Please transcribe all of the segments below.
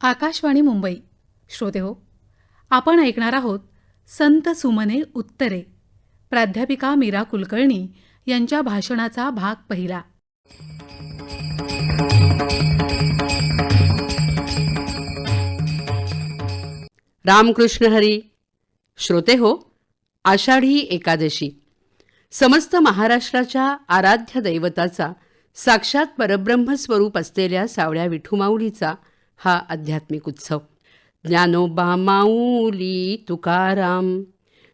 आकाशवाणी मुंबई. श्रोते हो आपण ऐकणार आहोत संत सुमने उत्तरे. प्राध्यापिका मीरा कुलकर्णी यांच्या भाषणाचा भाग पहिला. रामकृष्ण हरी. श्रोते हो आषाढी एकादशी. समस्त महाराष्ट्राच्या आराध्य दैवताचा साक्षात परब्रह्म स्वरूप असलेल्या सावळ्या विठुमाऊलीचा हा आध्यात्मिक उत्सव. ज्ञानोबा माऊली तुकाराम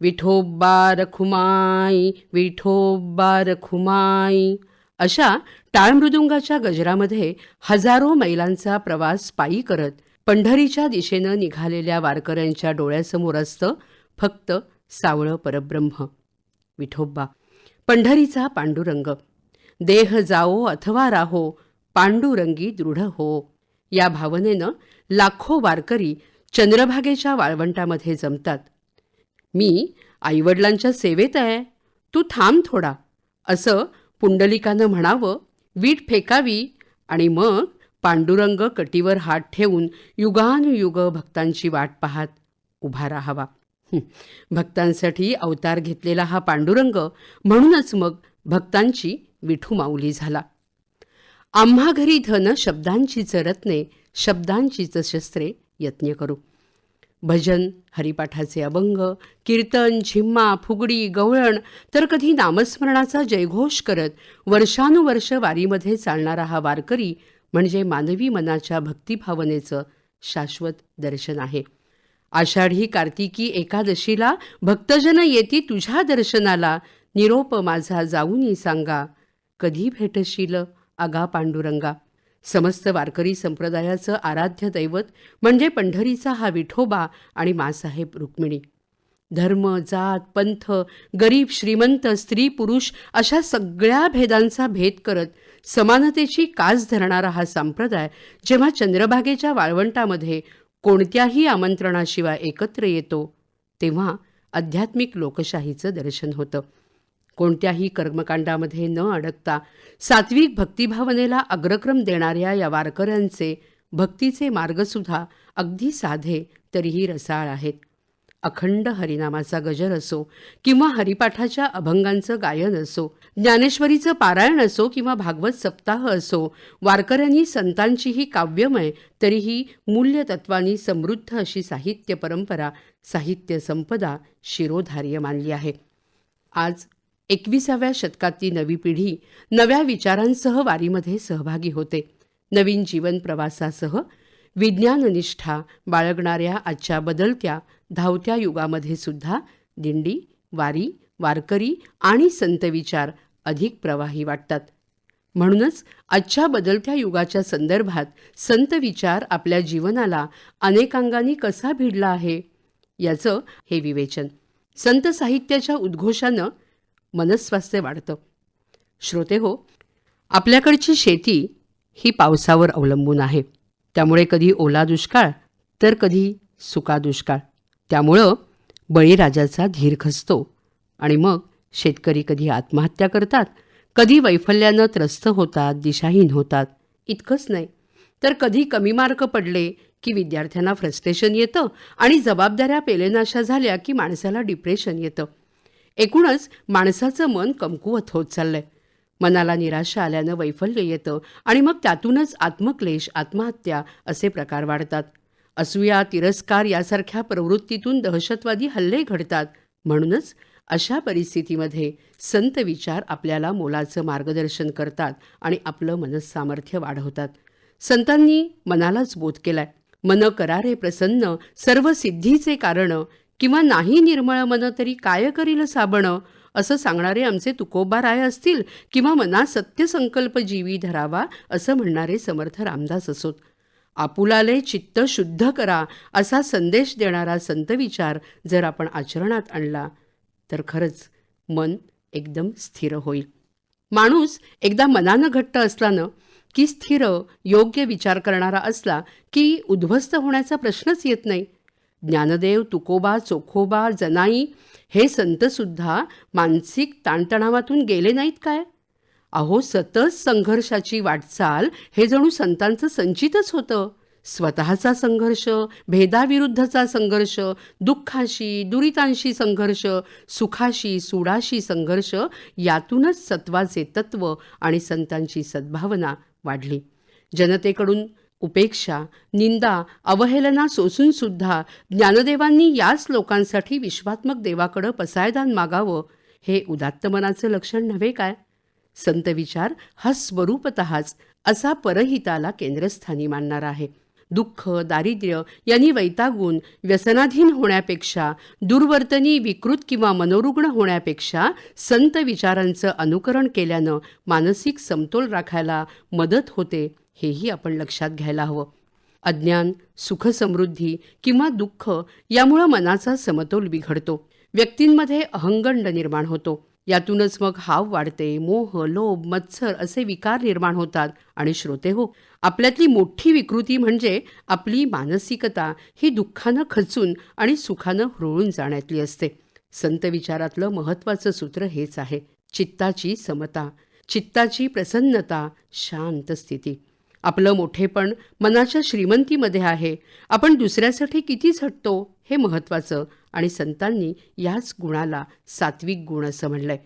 विठोबा रखुमाई विठोबा रखुमाई अशा टाळमृदुंगाच्या गजरामध्ये हजारो मैलांचा प्रवास पायी करत पंढरीच्या दिशेनं निघालेल्या वारकऱ्यांच्या डोळ्यासमोर असतं फक्त सावळं परब्रह्म. विठोबा पंढरीचा पांडुरंग. देह जाओ अथवा राहो पांडुरंगी दृढ हो. या भावनेनं लाखो वारकरी चंद्रभागेच्या वाळवंटामध्ये जमतात. मी आईवडिलांच्या सेवेत आहे. तू थांब थोडा. असं पुंडलिकानं म्हणावं वीट फेकावी आणि मग पांडुरंग कटीवर हात ठेवून युगानुयुग भक्तांची वाट पाहत उभा राहावा. भक्तांसाठी अवतार घेतलेला हा पांडुरंग म्हणूनच मग भक्तांची विठू माऊली झाला. आम्हा घरी धन शब्दांचीच रत्ने शब्दांचीच शस्त्रे यत्न करू. भजन हरिपाठाचे अभंग कीर्तन झिम्मा फुगडी गवळण तर कधी नामस्मरणाचा जयघोष करत वर्षानुवर्ष वारीमध्ये चालणारा हा वारकरी म्हणजे मानवी मनाच्या भक्तिभावनेचं शाश्वत दर्शन आहे. आषाढी कार्तिकी एकादशीला भक्तजन येती तुझ्या दर्शनाला निरोप माझा जाऊनी सांगा कधी भेटशील आगा पांडुरंगा. समस्त वारकरी संप्रदायाचं आराध्य दैवत म्हणजे पंढरीचा हा विठोबा आणि मासाहेब रुक्मिणी. धर्म जात पंथ गरीब श्रीमंत स्त्री पुरुष अशा सगळ्या भेदांचा भेद करत समानतेची कास धरणारा हा संप्रदाय जेव्हा चंद्रभागेच्या वाळवंटामध्ये कोणत्याही आमंत्रणाशिवाय एकत्र येतो तेव्हा आध्यात्मिक लोकशाहीचं दर्शन होतं. कोणत्याही कर्मकांडामध्ये न अडकता सात्विक भक्तिभावनेला अग्रक्रम देणाऱ्या या वारकऱ्यांचे भक्तीचे मार्गसुद्धा अगदी साधे तरीही रसाळ आहेत. अखंड हरिनामाचा गजर असो किंवा हरिपाठाच्या अभंगांचं गायन असो ज्ञानेश्वरीचं पारायण असो किंवा भागवत सप्ताह असो वारकऱ्यांनी संतांची ही काव्यमय तरीही मूल्यतत्वानी समृद्ध अशी साहित्य परंपरा साहित्य संपदा शिरोधार्य मानली आहे. आज एकविसाव्या शतकातली नवी पिढी नव्या विचारांसह वारीमध्ये सहभागी होते. नवीन जीवन प्रवासासह विज्ञाननिष्ठा बाळगणाऱ्या आजच्या बदलत्या धावत्या युगामध्ये सुद्धा दिंडी वारी वारकरी आणि संतविचार अधिक प्रवाही वाटतात. म्हणूनच आजच्या बदलत्या युगाच्या संदर्भात संत विचार आपल्या जीवनाला अनेकांगांनी कसा भिडला आहे याचं हे विवेचन. संत साहित्याच्या उद्घोषानं मनस्वास्थ्य वाढतं. श्रोते हो आपल्याकडची शेती ही पावसावर अवलंबून आहे. त्यामुळे कधी ओला दुष्काळ तर कधी सुका दुष्काळ. त्यामुळं बळीराजाचा धीर खचतो आणि मग शेतकरी कधी आत्महत्या करतात कधी वैफल्यानं त्रस्त होतात दिशाहीन होतात. इतकंच नाही. तर कधी कमी मार्क पडले की विद्यार्थ्यांना फ्रस्ट्रेशन येतं आणि जबाबदाऱ्या पेलेनाशा झाल्या की माणसाला डिप्रेशन येतं. एकूणच माणसाचं मन कमकुवत होत चाललंय. मनाला निराशा आल्यानं वैफल्य येतं आणि मग त्यातूनच आत्मक्लेश आत्महत्या असे प्रकार वाढतात. असूया तिरस्कार यासारख्या प्रवृत्तीतून दहशतवादी हल्ले घडतात. म्हणूनच अशा परिस्थितीमध्ये संत विचार आपल्याला मोलाचं मार्गदर्शन करतात आणि आपलं मनसामर्थ्य वाढवतात. संतांनी मनालाच बोध केलाय. मन करारे प्रसन्न सर्व सिद्धीचे कारण किंवा नाही निर्मळ मन तरी काय करील साबण? असं सांगणारे आमचे तुकोबा राय असतील किंवा मना सत्य संकल्प जीवी धरावा असं म्हणणारे समर्थ रामदास असोत. आपुलाले चित्त शुद्ध करा असा संदेश देणारा संत विचार जर आपण आचरणात आणला तर खरंच मन एकदम स्थिर होईल. माणूस एकदा मनानं घट्ट असलानं की स्थिर योग्य विचार करणारा असला की उद्ध्वस्त होण्याचा प्रश्नच येत नाही. ज्ञानदेव तुकोबा चोखोबा जनाई हे संतसुद्धा मानसिक ताणतणावातून गेले नाहीत काय? अहो सतत संघर्षाची वाटचाल हे जणू संतांचं संचितच होतं. स्वतःचा संघर्ष भेदाविरुद्धचा संघर्ष दुःखाशी दुरितांशी संघर्ष सुखाशी सुडाशी संघर्ष यातूनच सत्वाचे तत्व आणि संतांची सद्भावना वाढली. जनतेकडून उपेक्षा निंदा अवहेलना सोसून सुद्धा ज्ञानदेवांनी याच लोकांसाठी विश्वात्मक देवाकडं पसायदान मागावं हे उदात्त मनाचं लक्षण नव्हे काय? संत विचार हा स्वरूपतःच असा परहिताला केंद्रस्थानी मानणार आहे. दुःख दारिद्र्य यांनी वैतागून व्यसनाधीन होण्यापेक्षा दुर्वर्तनी विकृत किंवा मनोरुग्ण होण्यापेक्षा संत विचारांचं अनुकरण केल्यानं मानसिक समतोल राखायला मदत होते. हेही आपण लक्षात घ्यायला हवं. अज्ञान सुखसमृद्धी किंवा दुःख यामुळं मनाचा समतोल बिघडतो. व्यक्तींमध्ये अहंगंड निर्माण होतो. यातूनच मग हाव वाढते मोह लोभ मत्सर असे विकार निर्माण होतात आणि श्रोते हो. आपल्यातली मोठी विकृती म्हणजे आपली मानसिकता ही दुःखानं खचून आणि सुखानं हुरळून जाण्यातली असते. संत विचारातलं महत्त्वाचं सूत्र हेच आहे. चित्ताची समता चित्ताची प्रसन्नता शांत स्थिती. आपलं मोठेपण मनाच्या श्रीमंतीमध्ये आहे. आपण दुसऱ्यासाठी किती झटतो हे महत्त्वाचं आणि संतांनी याच गुणाला सात्विक गुण असं म्हणलंय.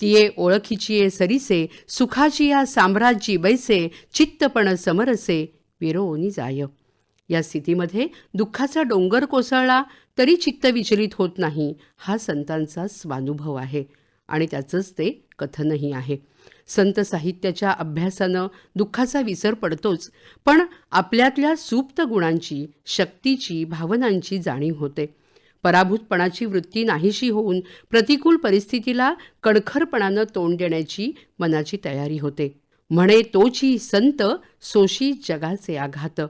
तिये ओळखीची सरीसे सुखाची या साम्राज्यी बैसे चित्तपण समरसे विरोनी जाय. या स्थितीमध्ये दुःखाचा डोंगर कोसळला तरी चित्त विचलित होत नाही हा संतांचा स्वानुभव आहे आणि त्याचंच ते कथनही आहे. संत साहित्याच्या अभ्यासानं दुःखाचा विसर पडतोच पण आपल्यातल्या सुप्त गुणांची शक्तीची भावनांची जाणीव होते. पराभूतपणाची वृत्ती नाहीशी होऊन प्रतिकूल परिस्थितीला कणखरपणानं तोंड देण्याची मनाची तयारी होते. म्हणे तोची संत सोशी जगाचे आघात.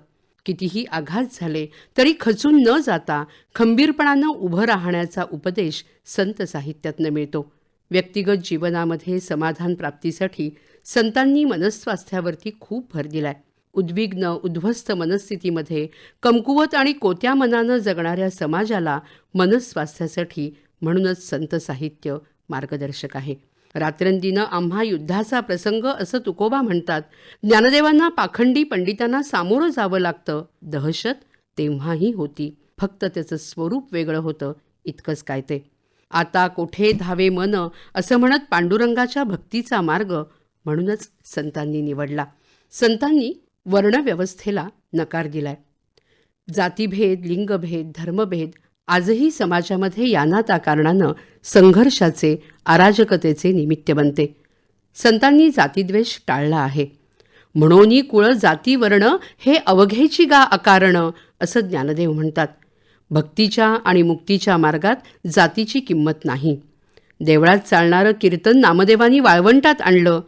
कितीही आघात झाले तरी खचून न जाता खंबीरपणानं उभं राहण्याचा उपदेश संत साहित्यातनं मिळतो. व्यक्तिगत जीवनामध्ये समाधान प्राप्तीसाठी संतांनी मनस्वास्थ्यावरती खूप भर दिलाय. उद्विग्न उद्ध्वस्त मनस्थितीमध्ये कमकुवत आणि कोत्या मनानं जगणाऱ्या समाजाला मनस्वास्थ्यासाठी म्हणूनच संत साहित्य मार्गदर्शक आहे. रात्रंदिनं आम्हा युद्धाचा प्रसंग असं तुकोबा म्हणतात ज्ञानदेवांना पाखंडी पंडितांना सामोरं जावं लागतं दहशत तेव्हाही होती. फक्त त्याचं स्वरूप वेगळं होतं इतकंच काय ते. आता कोठे धावे मन असं म्हणत पांडुरंगाच्या भक्तीचा मार्ग म्हणूनच संतांनी निवडला. संतांनी वर्णव्यवस्थेला नकार दिलाय. जातीभेद लिंगभेद धर्मभेद आजही समाजामध्ये यानाता कारणानं संघर्षाचे अराजकतेचे निमित्त बनते. संतांनी जातीद्वेष टाळला आहे. म्हणोनी कुळ जाती वर्ण हे अवघेची गा अकारण असं ज्ञानदेव म्हणतात. भक्तीच्या आणि मुक्तीच्या मार्गात जातीची किंमत नाही. देवळात चालणारं कीर्तन नामदेवानी वाळवंटात आणलं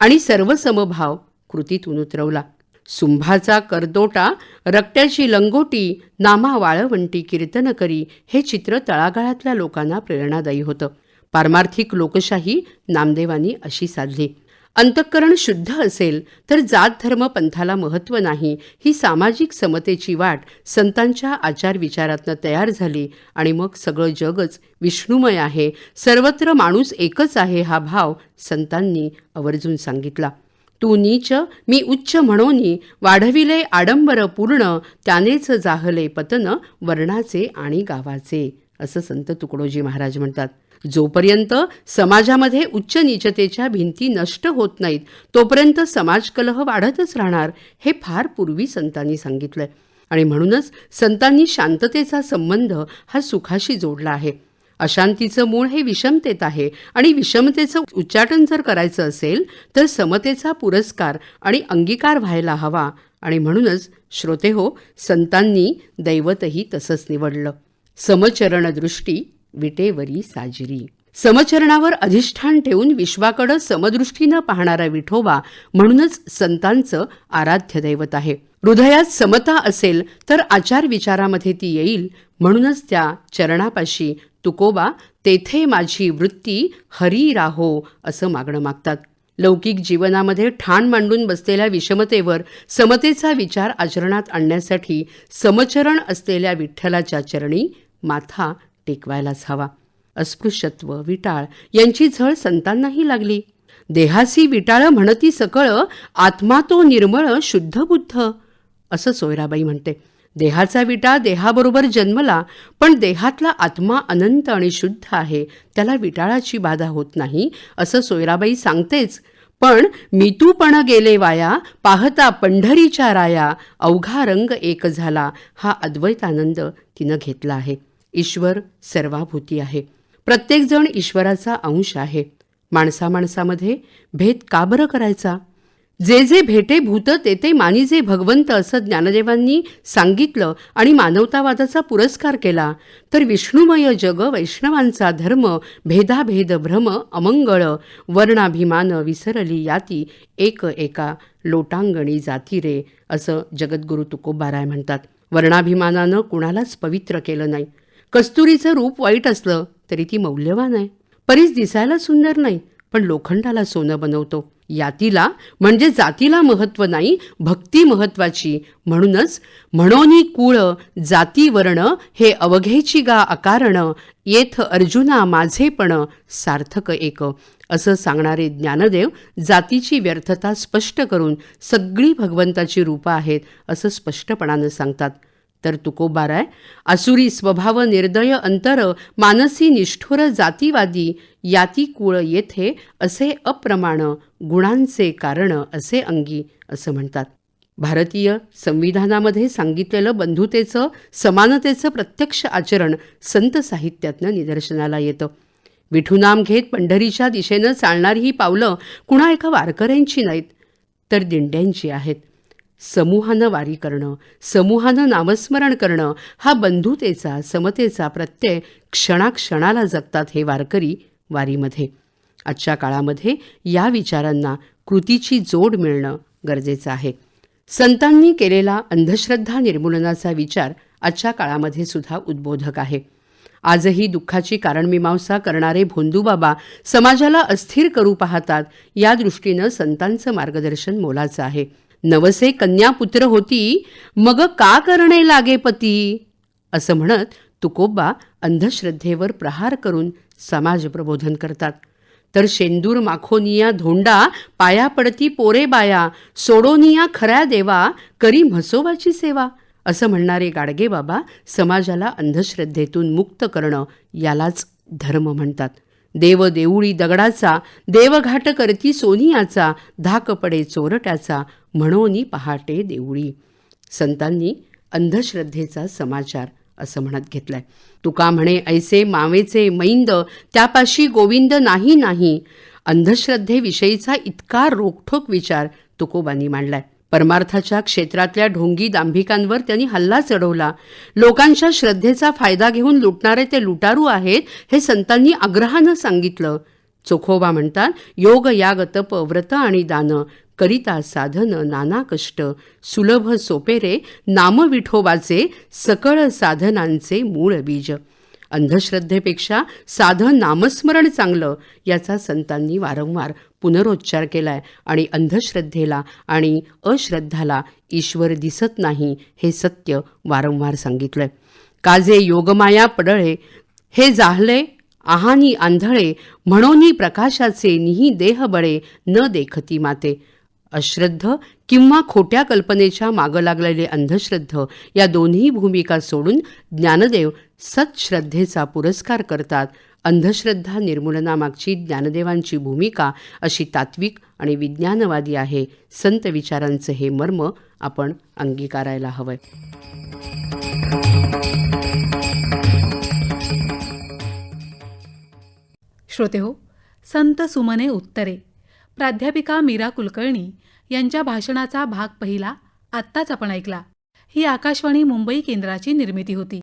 आणि सर्व समभाव कृतीतून उतरवला. सुंभाचा करदोटा रक्त्याची लंगोटी नामा वाळवंटी कीर्तन करी हे चित्र तळागाळातल्या लोकांना प्रेरणादायी होतं. पारमार्थिक लोकशाही नामदेवानी अशी साधली. अंतःकरण शुद्ध असेल तर जात धर्म पंथाला महत्त्व नाही ही सामाजिक समतेची वाट संतांच्या आचार विचारातनं तयार झाली आणि मग सगळं जगच विष्णुमय आहे सर्वत्र माणूस एकच आहे हा भाव संतांनी आवर्जून सांगितला. तू नीच मी उच्च म्हणोनी वाढविले आडंबर पूर्ण त्यानेच जाहले पतन वर्णाचे आणि गावाचे असं संत तुकडोजी महाराज म्हणतात. जोपर्यंत समाजामध्ये उच्च नीचतेच्या भिंती नष्ट होत नाहीत तोपर्यंत समाजकलह वाढतच राहणार हे फार पूर्वी संतांनी सांगितलंय. आणि म्हणूनच संतांनी शांततेचा संबंध हा सुखाशी जोडला आहे. अशांतीचं मूळ हे विषमतेत आहे आणि विषमतेचं उच्चाटन जर करायचं असेल तर समतेचा पुरस्कार आणि अंगीकार व्हायला हवा. आणि म्हणूनच श्रोते हो संतांनी दैवतही तसंच निवडलं. समचरण दृष्टी विटेवरी साजरी. समचरणावर अधिष्ठान ठेवून विश्वाकडं समदृष्टीनं पाहणारा विठोबा म्हणूनच संतांचं आराध्य दैवत आहे. हृदयात समता असेल तर आचार विचारामध्ये ती येईल म्हणूनच त्या चरणापाशी तुकोबा तेथे माझी वृत्ती हरी राहो असं मागणं मागतात. लौकिक जीवनामध्ये ठाण मांडून बसलेल्या विषमतेवर समतेचा विचार आचरणात आणण्यासाठी समचरण असलेल्या विठ्ठलाच्या चरणी माथा टेकवायलाच हवा. अस्पृश्यत्व विटाळ यांची झळ संतांनाही लागली. देहासी विटाळ म्हणती सकळ आत्मा तो निर्मळ शुद्ध बुद्ध. असं सोयराबाई म्हणते. देहाचा विटा देहाबरोबर जन्मला पण देहातला आत्मा अनंत आणि शुद्ध आहे. त्याला विटाळाची बाधा होत नाही असं सोयराबाई सांगतेच. पण मितूपण गेले वाया पाहता पंढरीच्या राया अवघा रंग एक झाला. हा अद्वैतानंद तिनं घेतला आहे. ईश्वर सर्वाभूती आहे. प्रत्येकजण ईश्वराचा अंश आहे. माणसा माणसामध्ये भेद का बरं करायचा? जे जे भेटे भूत ते ते मानिजे भगवंत असं ज्ञानदेवांनी सांगितलं आणि मानवतावादाचा पुरस्कार केला तर विष्णुमय जग वैष्णवांचा धर्म भेदाभेद भ्रम अमंगळ वर्णाभिमान विसरली याती एक एका लोटांगणी जाती रे असं जगद्गुरू तुकोबाराय म्हणतात. वर्णाभिमानानं कुणालाच पवित्र केलं नाही. कस्तुरीचं रूप वाईट असलं तरी ती मौल्यवान आहे. परीस दिसायला सुंदर नाही पण लोखंडाला सोनं बनवतो. यातीला म्हणजे जातीला महत्त्व नाही भक्ती महत्वाची. म्हणूनच म्हणोनी कुळ जाती वर्ण हे अवघेची गा अकारण येथ अर्जुना माझेपण सार्थक एक. असं सांगणारे ज्ञानदेव जातीची व्यर्थता स्पष्ट करून सगळी भगवंताची रूपं आहेत असं स्पष्टपणानं सांगतात. तर तुकोबाराय असुरी स्वभाव निर्दय अंतर मानसी निष्ठुर जातीवादी याती कुळ येथे असे अप्रमाण गुणांचे कारण असे अंगी असं म्हणतात. भारतीय संविधानामध्ये सांगितलेलं बंधुतेचं समानतेचं प्रत्यक्ष आचरण संत साहित्यातनं निदर्शनाला येतं. विठुनाम घेत पंढरीच्या दिशेनं चालणारी ही पावलं कुणा एका वारकऱ्यांची नाहीत तर दिंड्यांची आहेत. समूहानं वारी करणं समूहानं नामस्मरण करणं हा बंधुतेचा समतेचा प्रत्यय क्षणाक्षणाला जगतात हे वारकरी वारीमध्ये. आजच्या काळामध्ये या विचारांना कृतीची जोड मिळणं गरजेचं आहे. संतांनी केलेला अंधश्रद्धा निर्मूलनाचा विचार आजच्या काळामध्ये सुद्धा उद्बोधक आहे. आजही दुःखाची कारणमीमांसा करणारे भोंदूबाबा समाजाला अस्थिर करू पाहतात या दृष्टीनं संतांचं मार्गदर्शन मोलाचं आहे. नवसे कन्यापुत्र होती मग का करणे लागे पती? असं म्हणत तुकोबा अंधश्रद्धेवर प्रहार करून समाज प्रबोधन करतात. तर शेंदूर माखोनिया धोंडा पाया पडती पोरे बाया सोडोनिया खऱ्या देवा करी म्हसोबाची सेवा. असं म्हणणारे गाडगे बाबा समाजाला अंधश्रद्धेतून मुक्त करणं यालाच धर्म म्हणतात. देव देऊळी दगडाचा देवघाट करती सोनियाचा धाक पडे चोरट्याचा म्हणोनी पहाटे देऊळी. संतांनी अंधश्रद्धेचा समाचार असं म्हणत घेतलाय. तुका म्हणे ऐसे मावेचे मैंद त्यापाशी गोविंद नाही नाही. अंधश्रद्धेविषयीचा इतका रोखठोक विचार तुकोबांनी मांडलाय. परमार्थाच्या क्षेत्रातल्या ढोंगी दांभिकांवर त्यांनी हल्ला चढवला. लोकांच्या श्रद्धेचा फायदा घेऊन लुटणारे ते लुटारू आहेत हे संतांनी आग्रहानं सांगितलं. चोखोबा म्हणतात योग याग तप व्रत आणि दान करिता साधन नाना कष्ट सुलभ सोपेरे नाम विठोबाचे सकळ साधनांचे मूळ बीज. अंधश्रद्धेपेक्षा साधं नामस्मरण चांगलं याचा संतांनी वारंवार पुनरोच्चार केलाय. आणि अंधश्रद्धेला आणि अश्रद्धाला ईश्वर दिसत नाही हे सत्य वारंवार सांगितलंय. काजे योगमाया पडळे हे जाहले आहानी आंधळे म्हणोनी प्रकाशाचे निही देह बळे न देखती माते. अश्रद्ध किंवा खोट्या कल्पनेच्या मागं लागलेले अंधश्रद्ध या दोन्ही भूमिका सोडून ज्ञानदेव सत्श्रद्धेचा पुरस्कार करतात. अंधश्रद्धा निर्मूलनामागची ज्ञानदेवांची भूमिका अशी तात्विक आणि विज्ञानवादी आहे. संत विचारांचं हे मर्म आपण अंगीकारायला हवंय. श्रोते हो संत सुमने उत्तरे. प्राध्यापिका मीरा कुलकर्णी यांच्या भाषणाचा भाग पहिला आत्ताच आपण ऐकला. ही आकाशवाणी मुंबई केंद्राची निर्मिती होती.